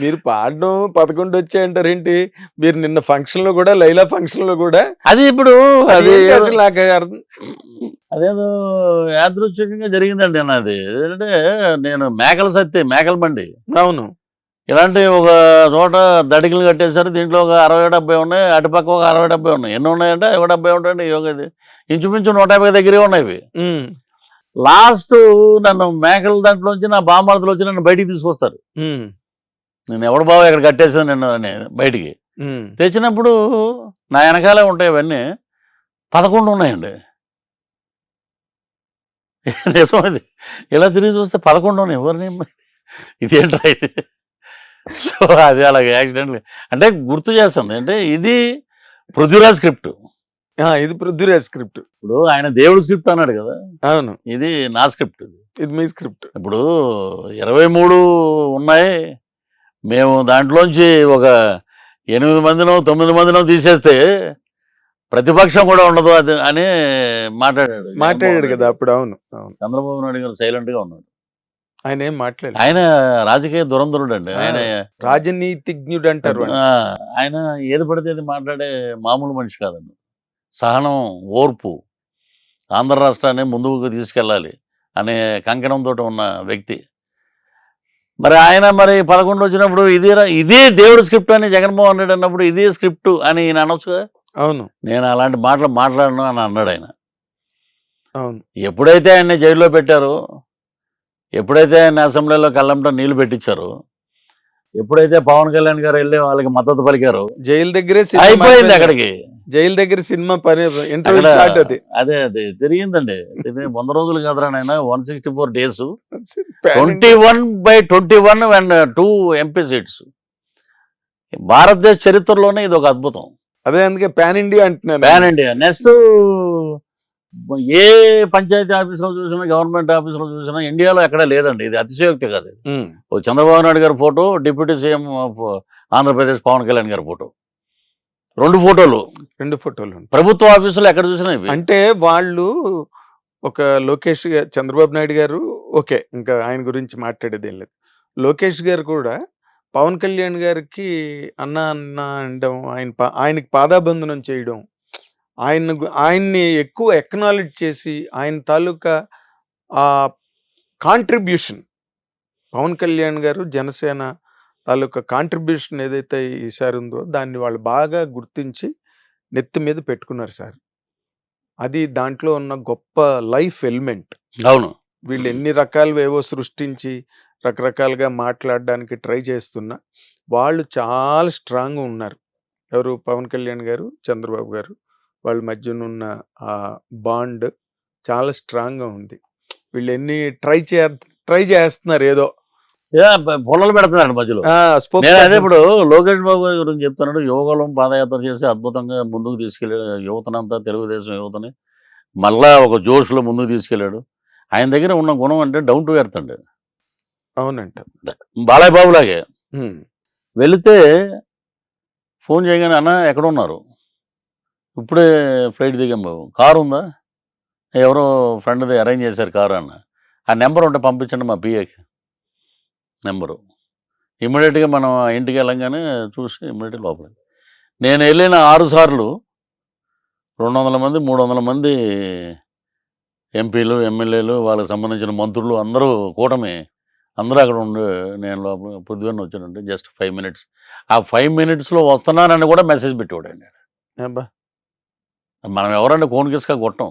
మీరు పాడడం పదకొండు వచ్చాయంటారేంటి మీరు నిన్న ఫంక్షన్లో కూడా లైలా ఫంక్షన్లో కూడా అది ఇప్పుడు అది అసలు నాకు అర్థం అదేదో యాదృచ్ఛికంగా జరిగిందండి నాది ఏంటంటే నేను మేకల సత్తి మేకల బండి. అవును. ఇలాంటి ఒక చోట దడికలు కట్టేశారు దీంట్లో ఒక అరవై డెబ్బై ఉన్నాయి అటుపక్క ఒక అరవై డెబ్బై ఉన్నాయి. ఎన్ని ఉన్నాయంటే ఒక డెబ్బై ఉంటాయండి యోగ ఇంచుమించు నూట యాభై దగ్గరే ఉన్నాయి ఇవి. లాస్ట్ నన్ను మేకల దాంట్లోంచి నా బామర్దలు వచ్చి నన్ను బయటికి తీసుకొస్తారు. నేను ఎవడు బావ ఇక్కడ కట్టేసాను నిన్ను అని బయటికి. తెచ్చినప్పుడు నా వెనకాలే ఉంటాయి అవన్నీ పదకొండు ఉన్నాయండి. నిజం ఇది ఇలా తిరిగి చూస్తే పదకొండు ఉన్నాయి. ఎవరిని ఇదేంట్రా ఇది? సో అది అలాగే యాక్సిడెంట్ అంటే గుర్తు చేస్తుంది. అంటే ఇది పృథ్వీరాజ్ స్క్రిప్ట్. ఆ, ఇది పృథ్వీరాజ్ స్క్రిప్ట్. ఇప్పుడు ఆయన దేవుడు స్క్రిప్ట్ అన్నాడు కదా. అవును. ఇది నా స్క్రిప్ట్ ఇది. ఇది మీ స్క్రిప్ట్. ఇప్పుడు ఇరవై మూడు ఉన్నాయి. మేము దాంట్లోంచి ఒక ఎనిమిది మందినో తొమ్మిది మందినో తీసేస్తే ప్రతిపక్షం కూడా ఉండదు అది అని మాట్లాడాడు మాట్లాడాడు కదా అప్పుడు అవును చంద్రబాబు నాయుడు గారు సైలెంట్గా ఉన్నాడు. ఆయన ఏం మాట్లాడారు ఆయన రాజకీయ దురంధరుడు అండి ఆయన రాజనీతిజ్ఞుడు అంటారు ఆయన. ఏది పడితే అది మాట్లాడే మామూలు మనిషి కాదండి. సహనం ఓర్పు ఆంధ్ర రాష్ట్రాన్ని ముందుకు తీసుకెళ్ళాలి అనే కంకణంతో ఉన్న వ్యక్తి. మరి ఆయన మరి పదకొండు వచ్చినప్పుడు ఇది ఇదే దేవుడు స్క్రిప్ట్ అని జగన్మోహన్ రెడ్డి అన్నప్పుడు ఇదే స్క్రిప్ట్ అని ఈయన అనొచ్చు కదా? అవును. నేను అలాంటి మాటలు మాట్లాడను అని అన్నాడు ఆయన. అవును. ఎప్పుడైతే ఆయన్ని జైల్లో పెట్టారో ఎప్పుడైతే ఆయన అసెంబ్లీలో కళ్ళంట నీళ్ళు పెట్టించారో ఎప్పుడైతే పవన్ కళ్యాణ్ గారు వెళ్ళి వాళ్ళకి మద్దతు పలికారో జైలు దగ్గరే అయిపోయింది. అక్కడికి. జైలు దగ్గర సినిమా పని ఇంటర్వ్యూ స్టార్ట్ అది. అదే అదే తిరిగిందండి ఇది వంద రోజులు కదరా నాయన one sixty four days twenty one by twenty one and two MP seats భారతదేశ చరిత్రలోనే ఇది ఒక అద్భుతం. అదే అందుకే పాన్ ఇండియా అంటున్నాను ప్యాన్ ఇండియా నెక్స్ట్ ఏ పంచాయతీ ఆఫీసులో చూసినా గవర్నమెంట్ ఆఫీసులో చూసినా ఇండియాలో ఎక్కడా లేదండి. ఇది అతిశయోక్తి కాదు చంద్రబాబు నాయుడు గారి photo deputy CM Andhra Pradesh Pawan Kalyan గారి ఫోటో. రెండు ఫోటోలు. రెండు ఫోటోలు. ప్రభుత్వ ఆఫీసులు ఎక్కడ చూసినా అంటే వాళ్ళు ఒక లోకేష్ చంద్రబాబు నాయుడు గారు ఓకే ఇంకా ఆయన గురించి మాట్లాడేది ఏం లేదు. లోకేష్ గారు కూడా పవన్ కళ్యాణ్ గారికి అన్న అన్న అనడం ఆయన ఆయనకి పాదాబంధనం చేయడం ఆయన ఆయన్ని ఎక్కువ ఎక్నాలెడ్జ్ చేసి ఆయన తాలూకా ఆ కాంట్రిబ్యూషన్ పవన్ కళ్యాణ్ గారు జనసేన తాలూకా కాంట్రిబ్యూషన్ ఏదైతే ఈసారి ఉందో దాన్ని వాళ్ళు బాగా గుర్తించి నెత్తి మీద పెట్టుకున్నారు సార్. అది దాంట్లో ఉన్న గొప్ప లైఫ్ ఎలిమెంట్. అవును. వీళ్ళు ఎన్ని రకాలు ఏవో సృష్టించి రకరకాలుగా మాట్లాడడానికి ట్రై చేస్తున్నా వాళ్ళు చాలా స్ట్రాంగ్గా ఉన్నారు. ఎవరు? పవన్ కళ్యాణ్ గారు చంద్రబాబు గారు. వాళ్ళ మధ్యన ఉన్న ఆ బాండ్ చాలా స్ట్రాంగ్గా ఉంది. వీళ్ళు ఎన్ని ట్రై చే ట్రై చేస్తున్నారు ఏదో పొలాలు పెడుతున్నాడు మధ్యలో. నేను అదే. ఇప్పుడు లోకేష్ బాబు గారి గురించి చెప్తున్నాడు. యోగలం పాదయాత్ర చేసి అద్భుతంగా ముందుకు తీసుకెళ్ళి యువతనంతా తెలుగుదేశం యువతని మళ్ళా ఒక జోష్లో ముందుకు తీసుకెళ్ళాడు. ఆయన దగ్గర ఉన్న గుణం అంటే డౌన్ టు ఎర్త్ అండి. అవునంట. బాలయ్య బాబు లాగే. ఉమ్, వెళితే ఫోన్ చేయగానే అన్న ఎక్కడ ఉన్నారు? ఇప్పుడే ఫ్లైట్ దిగాం బాబు. కారు ఉందా? ఎవరో ఫ్రెండ్ది అరేంజ్ చేశారు కారు అన్న. ఆ నెంబర్ ఉంటే పంపించండి మా పిఏకి. నెంబరు. ఇమ్మీడియట్గా మనం ఇంటికి వెళ్ళంగానే చూసి ఇమ్మీడియట్ లోపల నేను వెళ్ళిన ఆరు సార్లు రెండు వందల మంది మూడు వందల మంది ఎంపీలు ఎమ్మెల్యేలు వాళ్ళకి సంబంధించిన మంత్రులు అందరూ కూటమి అందరూ అక్కడ ఉండి నేను లోపల పొద్దుగానే వచ్చానంటే జస్ట్ ఫైవ్ మినిట్స్. ఆ ఫైవ్ మినిట్స్లో వస్తున్నానని కూడా మెసేజ్ పెట్టేవాడండి అబ్బా! మనం ఎవరంటే కోన్కిస్గా కొట్టం?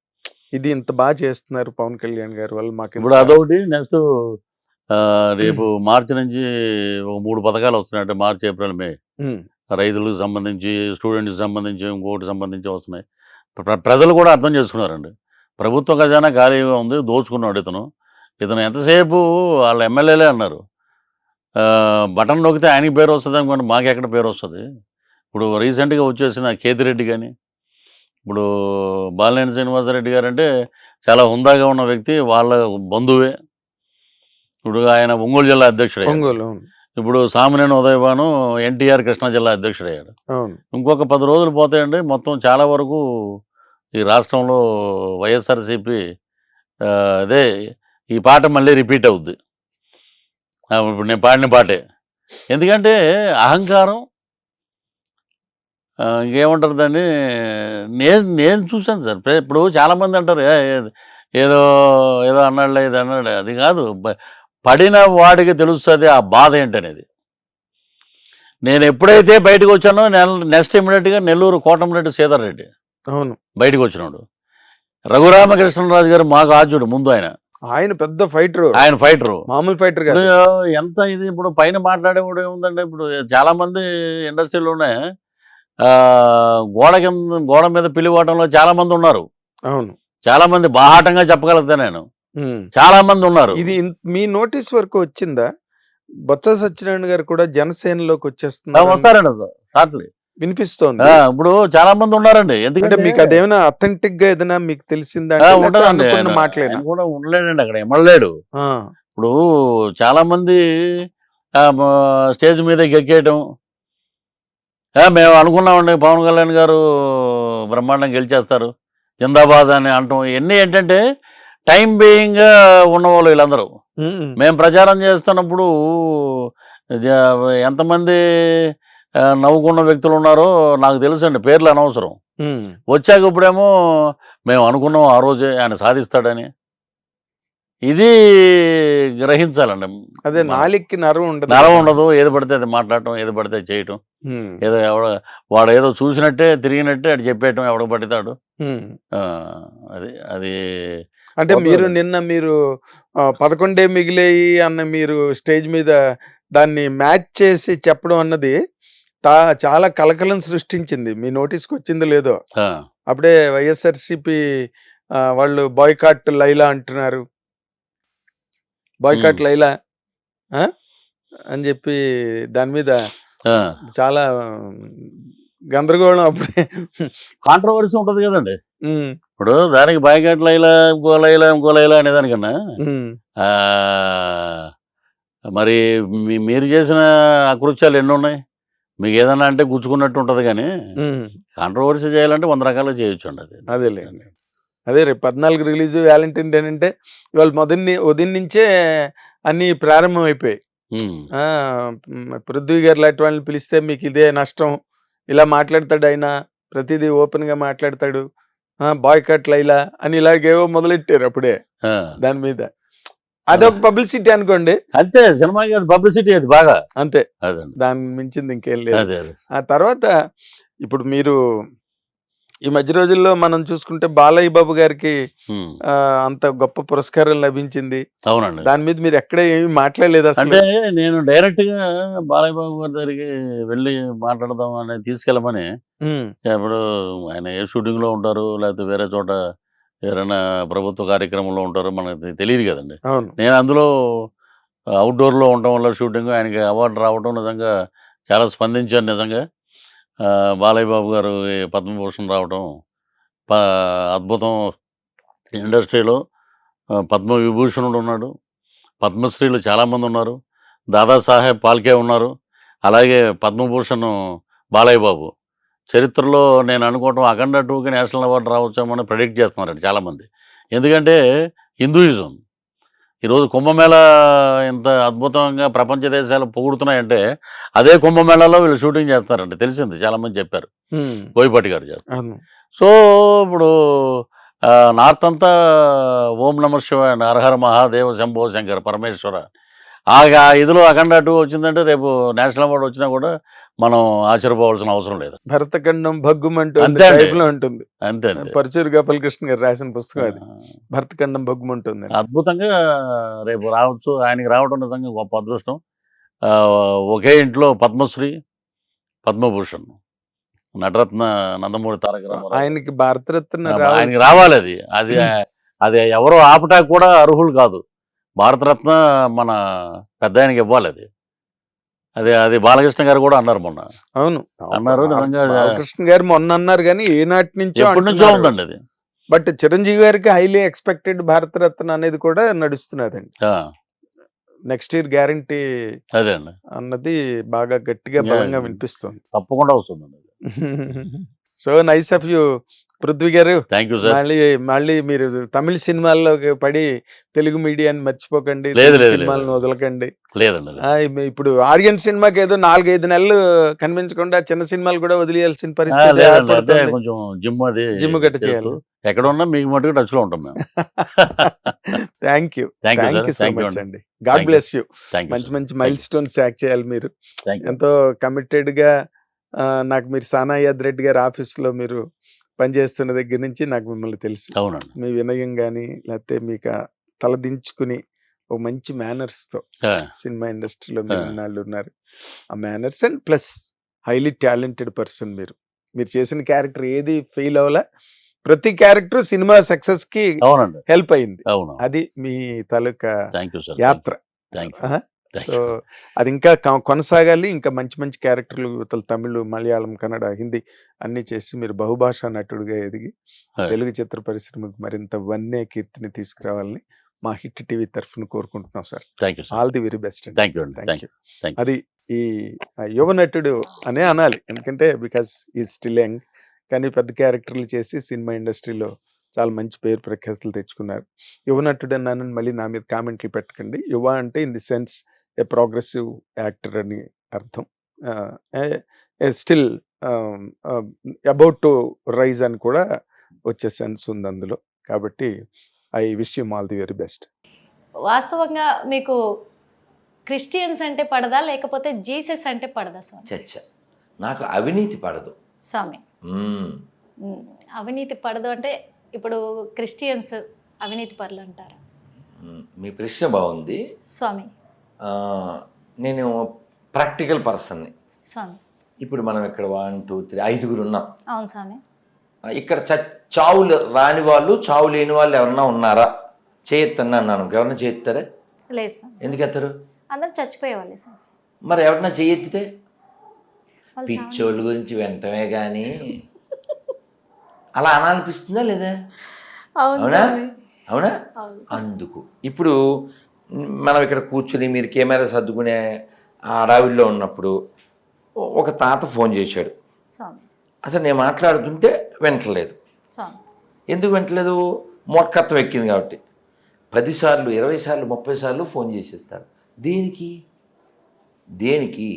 ఇది ఇంత బాగా చేస్తున్నారు పవన్ కళ్యాణ్ గారు వల్ల మాకు ఇప్పుడు అదొకటి నెక్స్ట్ రేపు మార్చి నుంచి ఒక మూడు పథకాలు వస్తున్నాయి. అంటే మార్చి ఏప్రిల్ మే. రైతులకు సంబంధించి స్టూడెంట్కి సంబంధించి ఇంకోటి సంబంధించి వస్తున్నాయి. ప్ర- ప్రజలు కూడా అర్థం చేసుకున్నారండి. ప్రభుత్వ ఖజానా ఖాళీగా ఉంది దోచుకున్నాడు ఇతను. ఇతను ఎంతసేపు వాళ్ళ ఎమ్మెల్యేలే అన్నారు. ఆ, బటన్ నొక్కితే ఆయనకి పేరు వస్తుంది అనుకోండి మాకు ఎక్కడ పేరు వస్తుంది? ఇప్పుడు రీసెంట్గా వచ్చేసిన కేతిరెడ్డి కానీ ఇప్పుడు బాలినేని శ్రీనివాసరెడ్డి గారు అంటే చాలా హుందాగా ఉన్న వ్యక్తి వాళ్ళ బంధువే. ఇప్పుడు ఆయన ఒంగోలు జిల్లా అధ్యక్షుడు. ఒంగోలు ఇప్పుడు సామినేని ఉదయభాను ఎన్టీఆర్ కృష్ణా జిల్లా అధ్యక్షుడు అయ్యాడు అవును. ఇంకొక పది రోజులు పోతాయండి మొత్తం చాలా వరకు ఈ రాష్ట్రంలో వైఎస్ఆర్సీపీ అదే ఈ పాట మళ్ళీ రిపీట్ అవుద్ది. ఇప్పుడు నేను పాడిన పాటే. ఎందుకంటే అహంకారం ఇంకేమంటారు దాన్ని నేను నేను చూశాను సార్. ఇప్పుడు చాలామంది అంటారు "ఏ, ఏ- ఏదో ఏదో అన్నాడులే ఇది అన్నాడు అది కాదు. పడిన వాడికి తెలుస్తుంది ఆ బాధ ఏంటనేది. నేను ఎప్పుడైతే బయటకు వచ్చానో నెక్స్ట్ ఇమీడియట్గా నెల్లూరు కోటమిరెడ్డి సీతారెడ్డి రెడ్డి అవును. బయటకు వచ్చినాడు. రఘురామకృష్ణరాజు గారు మాకు ఆద్యుడు ముందు ఆయన. ఆయన పెద్ద ఫైటర్. ఆయన ఫైటరు. మామూలు ఫైటర్ ఎంత ఇది ఇప్పుడు పైన మాట్లాడేవాడు ఏముందంటే ఇప్పుడు చాలా మంది ఇండస్ట్రీలోనే గోడ కింద గోడ మీద పిలివాటంలో చాలా మంది ఉన్నారు. అవును. చాలా మంది బాహాటంగా చెప్పగలుగుతా నేను. చాలా మంది ఉన్నారు. ఇది మీ నోటీస్ వరకు వచ్చిందా? బొత్స సత్యనారాయణ గారు కూడా జనసేనలోకి వచ్చేస్తున్నారు వస్తారండి షార్ట్లీ వినిపిస్తోంది. ఇప్పుడు చాలా మంది ఉన్నారండి. ఎందుకంటే మీకు అదేమైనా అథెంటిక్గా ఏదైనా మీకు తెలిసిందా ఆయన కూడా ఉండలేడండి అక్కడ. ఎమ్మలేడు ఇప్పుడు చాలా మంది స్టేజ్ మీద ఎక్కేయటం ఆ, మేము అనుకున్నామండి పవన్ కళ్యాణ్ గారు బ్రహ్మాండం గెలిచేస్తారు. జిందాబాద్ అని అంటాం. ఇవన్నీ ఏంటంటే టైం బీయింగ్ ఉన్నవాళ్ళు వీళ్ళందరూ. మేము. ప్రచారం చేస్తున్నప్పుడు ఎంతమంది నవ్వుకున్న వ్యక్తులు ఉన్నారో నాకు తెలుసండి పేర్లు అనవసరం. వచ్చాక ఇప్పుడేమో మేము అనుకున్నాం ఆ రోజే ఆయన సాధిస్తాడని. ఇది గ్రహించాలండి. అదే నాలిక్కి నరం ఉండదు. నరం ఉండదు. ఏది పడితే అది మాట్లాడటం ఏది పడితే చేయటం. ఏదో ఎవడ వాడు ఏదో చూసినట్టే తిరిగినట్టే అది చెప్పేయటం ఎవడ పడతాడు. అది అది అంటే. మీరు నిన్న మీరు పదకొండే మిగిలేయి అన్న మీరు స్టేజ్ మీద దాన్ని మ్యాచ్ చేసి చెప్పడం అన్నది తా చాలా కలకలం సృష్టించింది. మీ నోటీస్కి వచ్చిందో లేదో. అప్పుడే వైఎస్ఆర్సిపి వాళ్ళు బాయ్కాట్ లైలా అంటున్నారు. బాయ్కాట్. లైలా? అని చెప్పి దాని మీద. చాలా గందరగోళం అప్పుడే కాంట్రవర్సీ ఉంటుంది కదండి ఇప్పుడు దానికి బాయ్కాట్ లైలా ఇంకో లైలా ఇంకో లైలా అనేదానికన్నా ఉమ్, ఆ, మరి మీరు చేసిన అకృత్యాలు ఎన్ని ఉన్నాయి మీకు ఏదన్నా అంటే గుచ్చుకున్నట్టు ఉంటుంది కానీ. కాంట్రవర్సీ చేయాలంటే వంద రకాలు చేయొచ్చు అండి అది అదేలే అదే రేపు పద్నాలుగు రిలీజ్ వ్యాలంటైన్ డే అంటే ఇవాళ మొదటి ఉదయం నుంచే అన్ని ప్రారంభం అయిపోయాయి పృథ్వీ గారు లాంటి వాళ్ళని పిలిస్తే మీకు ఇదే నష్టం. ఇలా మాట్లాడతాడు ఆయన ప్రతిదీ ఓపెన్గా మాట్లాడతాడు. బాయ్ కట్ లైలా అని ఇలాగేవో మొదలెట్టారు అప్పుడే. దాని మీద. అదొక పబ్లిసిటీ అనుకోండి. అంతే సినిమాకి అది పబ్లిసిటీ అది బాగా. అంతే. దాని మించింది ఇంకేం లేదు. ఆ తర్వాత ఇప్పుడు మీరు ఈ మధ్య రోజుల్లో మనం చూసుకుంటే బాలయ్య బాబు గారికి అంత గొప్ప పురస్కారం లభించింది. అవునండి. దాని మీద మీరు ఎక్కడ ఏమీ మాట్లాడలేదు అంటే నేను డైరెక్ట్గా బాలయ్య బాబు గారి దగ్గరికి వెళ్ళి మాట్లాడదాం అని తీసుకెళ్ళమని ఇప్పుడు ఆయన ఏ షూటింగ్లో ఉంటారు లేకపోతే వేరే చోట ఎవరైనా ప్రభుత్వ కార్యక్రమంలో ఉంటారో మనకు తెలియదు కదండి. నేను అందులో అవుట్డోర్లో ఉండటం వల్ల షూటింగ్ ఆయనకి అవార్డు రావడం నిజంగా చాలా స్పందించాను నిజంగా. బాలయ్య బాబు గారు ఈ పద్మభూషణ్ రావడం ప అద్భుతం. ఇండస్ట్రీలో పద్మ విభూషణుడు ఉన్నాడు. పద్మశ్రీలు చాలామంది ఉన్నారు. దాదాసాహెబ్ పాల్కే ఉన్నారు. అలాగే పద్మభూషణ్ బాలయ్య బాబు చరిత్రలో నేను అనుకోవటం అఖండ టూకి నేషనల్ అవార్డు రావచ్చామని ప్రెడిక్ట్ చేస్తున్నారండి చాలామంది. ఎందుకంటే హిందూయిజం. ఈరోజు కుంభమేళ ఇంత అద్భుతంగా ప్రపంచ దేశాలు పొగుడుతున్నాయంటే అదే కుంభమేళాలో వీళ్ళు షూటింగ్ చేస్తున్నారండి. తెలిసింది. చాలామంది చెప్పారు. ఉమ్, బోయపాటి గారు చేస్తారు సో ఇప్పుడు నార్త్ అంతా ఓం నమ శివాయ హరహర మహాదేవ శంభో శంకర పరమేశ్వర. ఆ ఆ ఇదిలో అఖండ టూ వచ్చిందంటే రేపు నేషనల్ అవార్డు వచ్చినా కూడా మనం ఆశ్చర్యపోవాల్సిన అవసరం లేదు. భరతఖండం భగ్గుమంటూ ఉంటుంది. అంతే పరచూరు గోపాలకృష్ణ గారు రాసిన పుస్తకం అది. భరతఖండం భగ్గుమంటుంది అద్భుతంగా రేపు రావచ్చు ఆయనకి రావడం నిజంగా గొప్ప అదృష్టం. ఆ, ఒకే ఇంట్లో పద్మశ్రీ పద్మభూషణ్ నటరత్న నందమూరి తారక రామారావు. ఆయనకి భారతరత్న ఆయనకి రావాలి అది. అది అది ఎవరో ఆపటానికి కూడా అర్హులు కాదు. భారతరత్న మన పెద్ద ఆయనకి ఇవ్వాలి అది. అది అది బాలకృష్ణ గారు కూడా అన్నారు మొన్న. అవును. అన్నారు బాలకృష్ణ గారు మొన్న అన్నారు కానీ ఏనాటి నుంచో ఎప్పటి నుంచో ఉందండి అది. బట్ చిరంజీవి గారికి హైలీ ఎక్స్పెక్టెడ్ భారతరత్న అనేది కూడా నడుస్తున్నదండి. నెక్స్ట్ ఇయర్ గ్యారంటీ అదే అండి. అన్నది బాగా గట్టిగా. బలంగా వినిపిస్తుంది. తప్పకుండా వస్తుందండి so nice of you Prithvi గారు థ్యాంక్ యూ సార్ మళ్ళీ మళ్ళీ మీరు తమిళ సినిమాల్లోకి పడి తెలుగు మీడియాని మర్చిపోకండి సినిమాలను. వదలకండి. లేదండి ఇప్పుడు ఆర్యన్ సినిమాకి ఏదో నాలుగైదు నెలలు కనిపించకుండా చిన్న సినిమాలు కూడా వదిలేయాల్సిన పరిస్థితి కొంచెం జిమ్ అది జిమ్ గట్ట చేయాలి. ఎక్కడ ఉన్నా మీకు మటుకు టచ్లో ఉంటాం మేము. Thank you thank you so much అండి. గాడ్. బ్లెస్ యూ మంచి మంచి మైల్ స్టోన్స్ యాక్ట్ చేయాలి మీరు. ఎంతో కమిటెడ్గా నాకు మీరు సానాయాద్ రెడ్డి గారి ఆఫీస్లో మీరు పనిచేస్తున్న దగ్గర నుంచి నాకు మిమ్మల్ని తెలుసు. అవునండి. మీ వినయం కానీ లేకపోతే మీకు తలదించుకుని ఒక మంచి మేనర్స్తో ఆ, సినిమా ఇండస్ట్రీలో. ఇన్నాళ్ళు ఉన్నారు. ఆ manners and plus highly talented person మీరు. మీరు చేసిన క్యారెక్టర్ ఏది ఫెయిల్ అవ్వలే ప్రతి క్యారెక్టర్ సినిమా సక్సెస్కి అవునండి. హెల్ప్ అయింది. అవును. అది మీ తాలూకా యాత్ర. థ్యాంక్ యూ ఆహా. సో అది ఇంకా కొనసాగాలి. ఇంకా మంచి మంచి క్యారెక్టర్లు ఇవతల తమిళ్ మలయాళం కన్నడ హిందీ అన్ని చేసి మీరు బహుభాషా నటుడిగా ఎదిగి. తెలుగు చిత్ర పరిశ్రమకు మరింత వన్నే కీర్తిని తీసుకురావాలని మా హిట్ టీవీ తరఫున కోరుకుంటున్నాం sir. All the very best thank you thank you. అది ఈ యువ నటుడు అనే అనాలి. ఎందుకంటే బికాస్ ఈ స్టిల్ యంగ్ కానీ పెద్ద క్యారెక్టర్లు చేసి సినిమా ఇండస్ట్రీలో చాలా మంచి పేరు ప్రఖ్యాతులు తెచ్చుకున్నారు. యువ నటుడు అన్నాను మళ్ళీ నా మీద కామెంట్లు పెట్టకండి. యువ అంటే in the sense a progressive actor అని అర్థం. స్టిల్ అబౌట్ టు రైజ్ అని కూడా వచ్చే సెన్స్ ఉంది అందులో. కాబట్టి I wish you all the very best వాస్తవంగా మీకు క్రిస్టియన్స్ అంటే పడదా? లేకపోతే జీసస్ అంటే పడదా స్వామి? చర్చ నాకు అవినీతి పడదు. స్వామి. అవినీతి పడదు అంటే ఇప్పుడు క్రిస్టియన్స్ అవినీతి పరులు అంటారు. మీ ప్రశ్న బాగుంది. స్వామి. నేను ప్రాక్టికల్ పర్సన్ని. స్వామి. ఇప్పుడు మనం ఇక్కడ వన్ టూ త్రీ ఐదుగురు ఉన్నాం అవును స్వామి. ఇక్కడ చావులు రాని వాళ్ళు చావు లేని వాళ్ళు ఎవరన్నా ఉన్నారా? చేయొత్తన్నా అన్నాను. ఎవరన్నా చేయెత్తారా? లేదు స్వామి. ఎందుకు ఎత్తారు అందరు చచ్చిపోయేవాళ్ళే స్వామి. మరి ఎవరన్నా చేయెత్తితే పిచ్చోళ్ళ గురించి వెంటనే కానీ అలా అనాలనిపిస్తుందా లేదా? అవునా? అవును. అందుకు. ఇప్పుడు మనం ఇక్కడ కూర్చుని మీరు కెమెరా సర్దుకునే ఆ అడవిలో ఉన్నప్పుడు ఒక తాత ఫోన్ చేశాడు. అసలు నేను మాట్లాడుతుంటే వింటలేదు ఎందుకు వింటలేదు మూర్ఖత్వం ఎక్కింది కాబట్టి. పదిసార్లు ఇరవై సార్లు ముప్పై సార్లు ఫోన్ చేసేస్తారు దేనికి? దేనికి?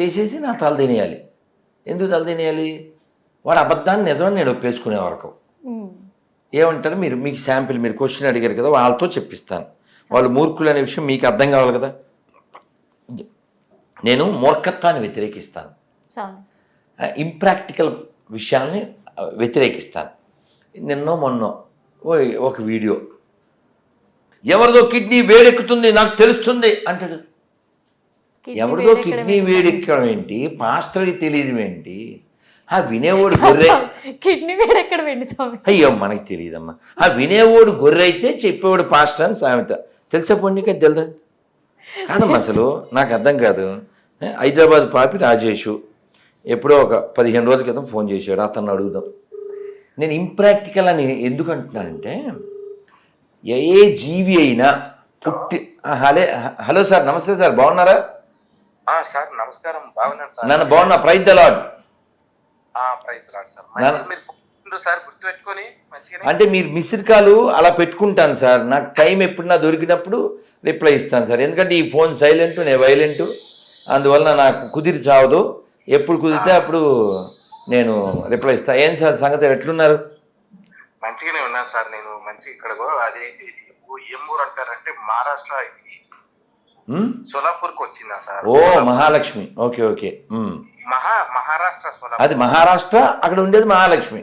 చేసేసి నా తల తినేయాలి. ఎందుకు తల తినేయాలి? వాడు అబద్ధాన్ని నిజమని నేను ఒప్పేసుకునే వరకు. ఏమంటారు? మీరు మీకు శాంపిల్ మీరు క్వశ్చన్ అడిగారు కదా వాళ్ళతో చెప్పిస్తాను. వాళ్ళు మూర్ఖులు అనే విషయం మీకు అర్థం కావాలి కదా? నేను మూర్ఖత్వాన్ని వ్యతిరేకిస్తాను. ఇంప్రాక్టికల్ విషయాల్ని వ్యతిరేకిస్తాను. నిన్నో మొన్నో ఓ ఒక వీడియో. ఎవరిదో కిడ్నీ వేడెక్కుతుంది నాకు తెలుస్తుంది అంటాడు. ఎవరిదో కిడ్నీ ఏంటి? వేడెక్కడం ఏంటి? పాస్టర్కి తెలియదు ఏంటి? ఆ వినేవాడు గొర్రె కిడ్నీ వేడెక్కడ వెండి స్వామి అయ్యో మనకి తెలియదమ్మా. ఆ వినేవాడు గొర్రె అయితే చెప్పేవాడు పాస్టర్ అని సామెత. తెలుసా పొన్నిక తెలుదా కాదమ్మా అసలు నాకు అర్థం కాదు. హైదరాబాద్ పాపి రాజేషు ఎప్పుడో ఒక పదిహేను రోజుల క్రితం ఫోన్ చేశాడు అతన్ని అడుగుదాం. నేను ఇంప్రాక్టికల్ అని ఎందుకు అంటున్నానంటే ఏ జీవి అయినా పుట్టి హలే హలో సార్ నమస్తే సార్ బాగున్నారా? సార్ నమస్కారం బాగున్నాను సార్. నన్ను బాగున్నా praise the Lord praise Lord sir. మంచిగా సార్ గుర్తుపెట్టుకొని మంచిగానే. అంటే మీరు మిస్డ్ కాల్ అలా పెట్టుకుంటాను సార్. నాకు టైం ఎప్పుడు నా దొరికినప్పుడు రిప్లై ఇస్తాను సార్. ఎందుకంటే ఈ ఫోన్ సైలెంట్ నేను వైలెంట్ అందువల్ల నాకు కుదిరి చావదు. ఎప్పుడు కుదిరితే అప్పుడు నేను రిప్లై ఇస్తాను ఏం సార్ సంగతి? ఎట్లున్నారు? మంచిగానే ఉన్నాను సార్ నేను. మంచి ఇక్కడ అది ఏం ఊరు అంటారంటే మహారాష్ట్ర ఇది. ఉమ్? సోలాపూర్కి వచ్చిందా sir? Oh Mahalakshmi. Okay okay. Maha Maharashtra అది మహారాష్ట్ర అక్కడ ఉండేది మహాలక్ష్మి.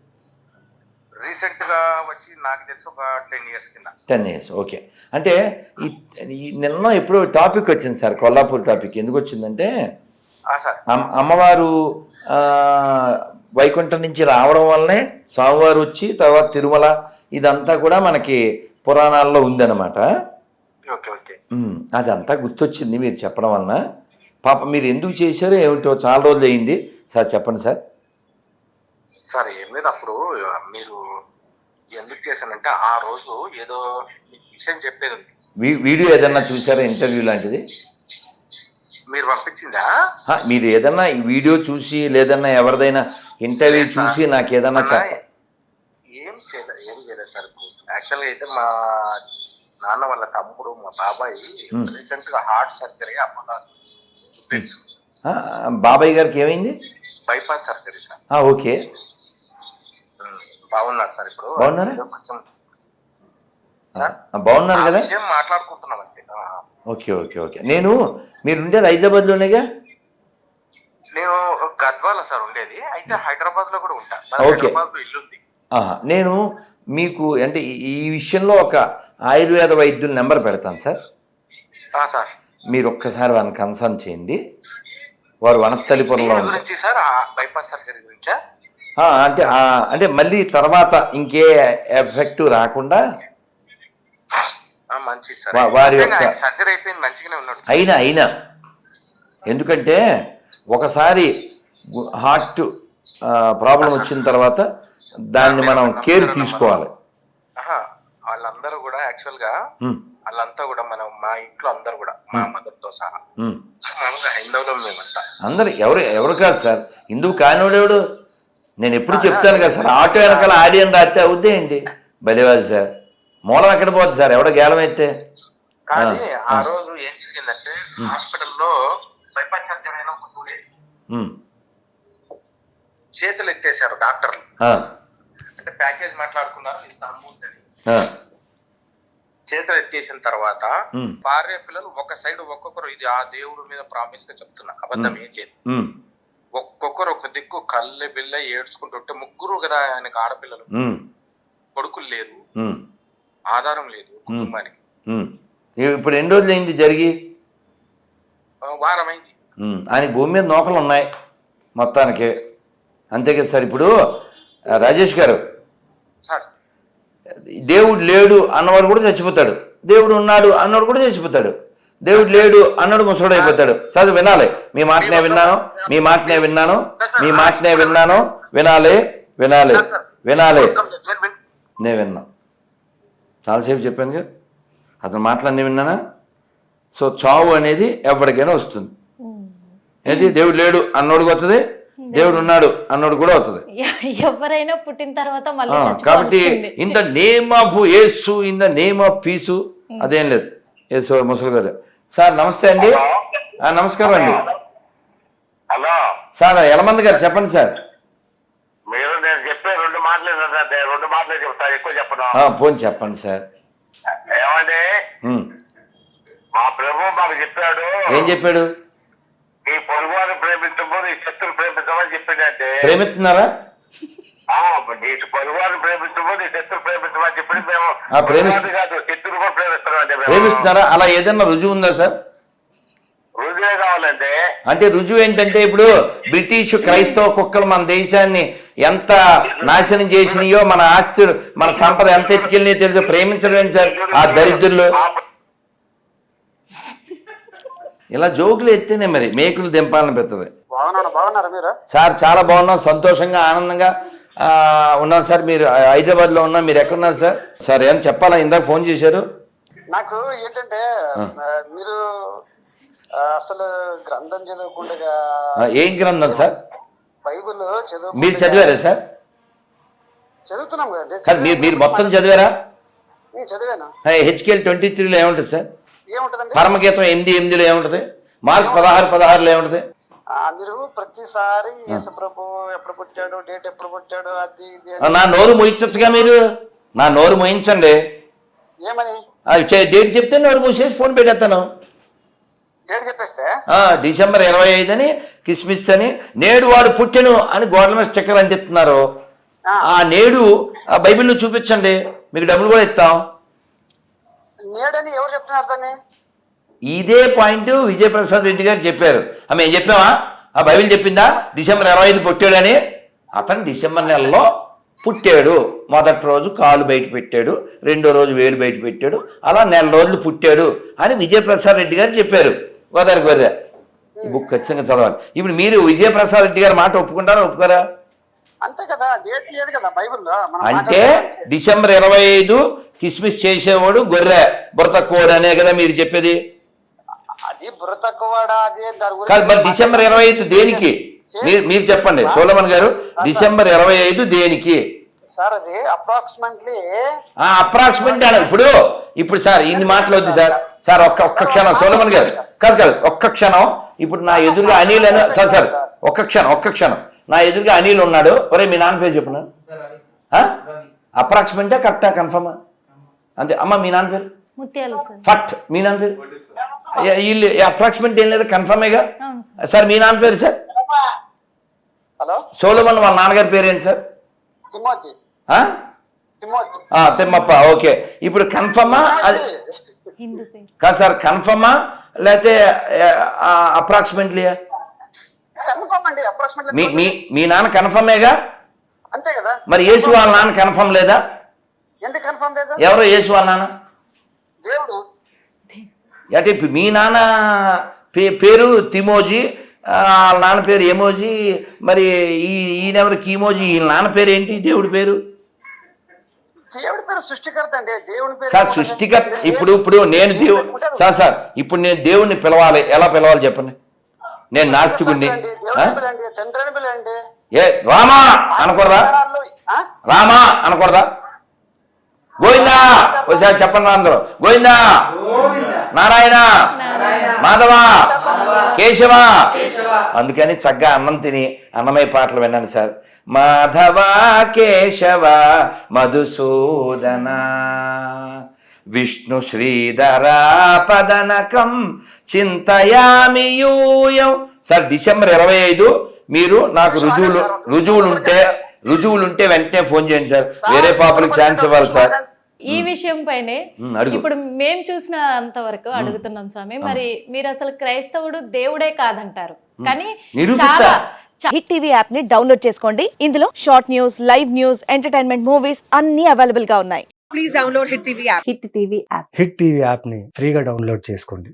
రీసెంట్గా వచ్చి నాకు తెలిసి ఒక టెన్ ఇయర్స్ కింద. Ten years okay. అంటే ఈ నిన్న ఎప్పుడో టాపిక్ వచ్చింది సార్ కొల్లాపూర్ టాపిక్. ఎందుకు వచ్చిందంటే అమ్మవారు వైకుంఠం నుంచి రావడం వల్లనే స్వామివారు వచ్చి తర్వాత తిరుమల ఇదంతా కూడా మనకి పురాణాల్లో ఉందన్నమాట. Okay okay. ఉమ్, అదంతా గుర్తొచ్చింది మీరు చెప్పడం వలన. పాప మీరు ఎందుకు చేశారో ఏమిటో చాలా రోజులు అయింది సార్ చెప్పండి సార్. సార్ ఏం లేదు అప్పుడు మీరు ఎందుకు చేశానంటే ఆ రోజు ఏదో విషయం చెప్పేది వీడియో ఏదన్నా చూసారా ఇంటర్వ్యూ లాంటిది? మీరు పంపించిందా? మీరు ఏదన్నా ఈ వీడియో చూసి లేదన్నా ఎవరిదైనా ఇంటర్వ్యూ చూసి నాకు ఏదన్నా ఏం చేయలేదు ఏం చేయలేదు సార్ యాక్చువల్గా అయితే మా నాన్న వాళ్ళ తమ్ముడు మా బాబాయ్. రీసెంట్గా హార్ట్ సర్జరీ అప్పుడు ఆ, బాబాయ్ గారికి ఏమైంది? Bypass surgery sir. ఓకే. బాగున్నారు సార్ ఇప్పుడు. బాగున్నారా? కొంచెం బాగున్నారు కదా? మాట్లాడుకుంటున్నాం అంతే. Okay okay okay. నేను మీరు ఉండేది హైదరాబాద్లోనేగా నేను గద్వాల సార్ ఉండేది. అయితే హైదరాబాద్లో కూడా ఉంటా. Okay. హైదరాబాద్లో ఇల్లు ఉంది ఆహా, నేను మీకు అంటే ఈ- విషయంలో ఒక ఆయుర్వేద వైద్యుల నెంబర్ పెడతాను సార్. సార్. మీరు ఒక్కసారి వాళ్ళని కన్సల్ట్ చేయండి. వారు వనస్థలిపురంలో బైపాస్ సర్జరీ గురించా? అంటే అంటే మళ్ళీ తర్వాత ఇంకే ఎఫెక్ట్ రాకుండా వా- వారి యొక్క- సర్జరీ అయిపోయింది మంచిగానే ఉన్నాడు అయినా అయినా. ఎందుకంటే ఒకసారి హార్ట్ ప్రాబ్లం వచ్చిన తర్వాత దాన్ని మనం కేర్ తీసుకోవాలి. వాళ్ళందరూ కూడా యాక్చువల్గా వాళ్ళంతా కూడా మనం మా ఇంట్లో అందరూ కూడా మా మదర్తో సహా. మామూలుగా హైందవులో మేమంతా. అందరు ఎవరు ఎవరు కాదు సార్. హిందువు కానివాడెవడు? నేను ఎప్పుడు చెప్తాను కదా సార్ ఆటో వెనకాల ఆడియన్ రాస్తే అవుద్దే ఏంటి? బలివాది సార్. మూలం ఎక్కడ పోద్ది సార్? ఎవడో గేలం అయితే కానీ ఆ. రోజు ఏం జరిగిందంటే హాస్పిటల్లో బైపాస్ సర్జరీ అయిన ఒక టూ డేస్ చేతులు ఎత్తేసారు డాక్టర్లు. అంటే ప్యాకేజ్ మాట్లాడుకున్నారు ఇస్తాము చేతులు ఎత్తేసిన తర్వాత భార్య పిల్లలు ఒక సైడ్ ఒక్కొక్కరు ఇది ఆ దేవుడి మీద ప్రామిస్గా చెప్తున్నా అబద్ధం ఏం లేదు. ఒక్కొక్కరు ఒక దిక్కు కళ్ళె బిల్ల ఏడ్చుకుంటుంటే ముగ్గురు కదా ఆయనకు ఆడపిల్లలు. కొడుకులు లేరు. ఆధారం లేదు కుటుంబానికి. ఇప్పుడు ఎన్ని రోజులు అయింది జరిగి వారమైంది. ఆయన భూమి మీద నూకలు ఉన్నాయి మొత్తానికి. అంతే కదా సార్ ఇప్పుడు? రాజేష్ గారు. సార్. దేవుడు లేడు అన్నవాడు కూడా చచ్చిపోతాడు. దేవుడు ఉన్నాడు అన్నవాడు కూడా చచ్చిపోతాడు. దేవుడు లేడు అన్నాడు ముసడు అయిపోతాడు. చదువు వినాలి. మీ మాటనే విన్నాను మీ మాటనే విన్నాను మీ మాటనే విన్నాను. వినాలి వినాలి వినాలి. నేను విన్నా. చాలాసేపు చెప్పాను కదా. అతను మాటలన్నీ విన్నానా? సో చావు అనేది ఎవరికైనా వస్తుంది. ఏంటి? దేవుడు లేడు అన్నోడికి వస్తుంది దేవుడు ఉన్నాడు అన్నోడు కూడా ఎ- ఎవరైనా పుట్టిన తర్వాత కాబట్టి. In the name of Yesu in the name of peace అదేం లేదు. యేసు ముసలి గారు. సార్ నమస్తే అండి. నమస్కారం అండి. హలో. సార్ యలమంది గారు చెప్పండి సార్. మీరు నేను చెప్పే రెండు మాటలే. రెండు మాటలే చెప్తాను ఎక్కువ చెప్పను. ఆ, పోనీ చెప్పండి సార్. ఏమండి. మా ప్రభు మాకు చెప్పాడు. ఏం చెప్పాడు? నీ పొరుగువారిని ప్రేమించము నీ శత్రులు ప్రేమించమని చెప్పిందంటే ప్రేమిస్తున్నారా? ప్రేమించమని మేము కాదు కూడా ప్రేమిస్తున్నారా? అలా ఏదైనా రుజువు ఉందా సార్? రుజువే కావాలంటే. అంటే రుజువు ఏంటంటే ఇప్పుడు బ్రిటిష్ క్రైస్తవ కుక్కలు మన దేశాన్ని ఎంత నాశనం చేసినాయో మన ఆస్తి మన సంపద ఎంత ఎత్తుకెళ్ళినాయో తెలుసు? ప్రేమించడం ఏంటి సార్? ఆ దరిద్రులు. ఇలా జోకులు ఎత్తేనే మరి మేకులు దింపాలని పెద్దది. సార్ చాలా బాగున్నాం సంతోషంగా ఆనందంగా. ఆ, ఉన్నాం సార్ మీరు హైదరాబాద్లో ఉన్నాం మీరు ఎక్కడున్నారు సార్? సార్ ఏం చెప్పాలా? ఇందాక ఫోన్ చేశారు. నాకు ఏంటంటే మీరు అసలు గ్రంథం చదవకుండా ఆ, ఏం గ్రంథం సార్? బైబిల్ చదువు మీరు చదివారా సార్? చదువుతున్నాం కదండి కాదు మీరు మీరు మొత్తం చదివారా? చదివాను. హెచ్కేఎల్ ట్వంటీ త్రీలో ఏముంటుంది సార్? ఏముంటదండి? పరమగీతం ఎనిమిది ఎనిమిదిలో ఏముంటుంది? మార్క్స్ పదహారు పదహారులో ఏముంటుంది? మీరు ప్రతిసారి యేసు ప్రభు ఎప్పుడు పుట్టాడు డేట్ ఎప్పుడు పుట్టాడు అది ఇది అని. నా నోరు మోయించచ్చుగా మీరు? నా నోరు మోయించండి. ఏమని? డేట్ చెప్తే నోరు మూసేసి ఫోన్ పెట్టేస్తాను. డేట్ చెప్పేస్తే? డిసెంబర్ ఇరవై ఐదు అని కిస్మిస్ అని నేడు వాడు పుట్టెను అని గోడల మీద స్టిక్కర్ అంటిస్తున్నారు. ఆ. ఆ నేడు ఆ బైబిల్లో చూపించండి. మీకు డబ్బులు కూడా ఇస్తాం. నేడని ఎవరు చెప్తున్నారు దాన్ని? ఇదే పాయింట్ విజయప్రసాద్ రెడ్డి గారు చెప్పారు. ఆ, మేము చెప్పామా ఆ బైబిల్ చెప్పిందా? డిసెంబర్ ఇరవై ఐదు పుట్టాడని? అతను డిసెంబర్ నెలలో పుట్టాడు. మొదటి రోజు కాలు బయట పెట్టాడు. రెండో రోజు వేలు బయట పెట్టాడు. అలా నెల రోజులు పుట్టాడు అని విజయప్రసాద్ రెడ్డి గారు చెప్పారు. గోదావరి గొర్రె ఈ బుక్ ఖచ్చితంగా చదవాలి. ఇప్పుడు మీరు విజయప్రసాద్ రెడ్డి గారి మాట ఒప్పుకుంటారా ఒప్పుకోరా? అంతే కదా డేట్ లేదు కదా బైబిల్లో అంటే. డిసెంబర్ ఇరవై ఐదు కిస్మిస్ చేసేవాడు గొర్రె బుర్ర కోడ్ అనే కదా మీరు చెప్పేది అది బుర్ర తక్కువడా అది దాని గురించి కాదు మరి డిసెంబర్ ఇరవై ఐదు దేనికి? మీరు మీరు చెప్పండి. సోలమన్ గారు డిసెంబర్ ఇరవై ఐదు దేనికి? సార్ అది అప్రాక్సిమేట్లీ అప్రాక్సిమేట్ అని ఇప్పుడు ఇప్పుడు సార్ ఇన్ని మాటలు వద్దు సార్. సార్ ఒక్క ఒక్క క్షణం. సోలమన్ గారు కాదు కాదు ఒక్క క్షణం. ఇప్పుడు నా ఎదురుగా అనిల్ అని సార్ సార్ ఒక్క క్షణం ఒక్క క్షణం. నా ఎదురుగా అనిల్ ఉన్నాడు. ఒరే మీ నాన్న పేరు చెప్పిన? అప్రాక్సిమేటా కరెక్టా కన్ఫర్మా? అంతే. అమ్మ మీ నాన్న పేరు? ముత్యాలు సార్. ఫట్ మీ నాన్న పేరు? వీళ్ళు అప్రాక్సిమేట్ ఏం లేదు కన్ఫర్మేగా సార్. మీ నాన్న పేరు సార్ హలో? సోలమన్ వాళ్ళ నాన్నగారి పేరు ఏంటి సార్ తిమ్మప్ప ఓకే. ఇప్పుడు కన్ఫర్మా కాదు సార్ కన్ఫర్మా లేకపోతే అప్రాక్సిమేట్లీ కన్ఫర్మ్ అండి మీ మీ మీ నాన్న కన్ఫర్మేగా అంతే కదా. మరి యేసు వాళ్ళ నాన్న కన్ఫర్మ్ లేదా? ఎందుకు కన్ఫర్మ్ లేదు? ఎవరో యేసు వాళ్ళ నాన్న? దేవుడు. అంటే ఇప్పుడు మీ నాన్న పే పేరు తిమోజీ వాళ్ళ నాన్న పేరు ఎమోజీ మరి ఈ ఈయనెవరు కీమోజీ ఈ నాన్న పేరు ఏంటి? దేవుడి పేరు? దేవుడి పేరు సృష్టికర్త అండి. దేవుడి పేరు సార్? సృష్టికర్త ఇప్పుడు ఇప్పుడు నేను దేవు పెట్టుకుంటారు. సార్ సార్ ఇప్పుడు నేను దేవుణ్ణి పిలవాలి. ఎలా పిలవాలి చెప్పండి? నేను? దేవుడిని పిలండి. ఏ రామా అనకూడదా? రామా అనకూడదా? గోవిందా! ఒకసారి చెప్పండి అందరూ. గోవిందా! నారాయణ! మాధవ! కేశవ! అందుకని చక్కగా అన్నం తిని అన్నమయ్య పాటలు విన్నాను సార్. మాధవ కేశవ మధుసూదన విష్ణు శ్రీధరాపదనకం చింతయామి యూయం. సార్ డిసెంబర్ ఇరవై ఐదు మీరు నాకు రుజువులు రుజువులు ఉంటే రుజువులు ఉంటే వెంటనే ఫోన్ చేయండి సార్. వేరే పాపలకు ఛాన్స్ ఇవ్వాలి సార్. ఈ విషయం పైనే ఇప్పుడు మేం చూసిన అంతవరకు అడుగుతున్నాం స్వామి. మరి మీరు అసలు క్రైస్తవుడు దేవుడే కాదంటారు. కానీ. చాలా హిట్ టీవీ యాప్ని డౌన్లోడ్ చేసుకోండి. ఇందులో short news live news entertainment movies అన్ని అవైలబుల్గా ఉన్నాయి. Please download Hit TV app. Hit TV app hit TV యాప్ని ఫ్రీగా డౌన్లోడ్ చేసుకోండి.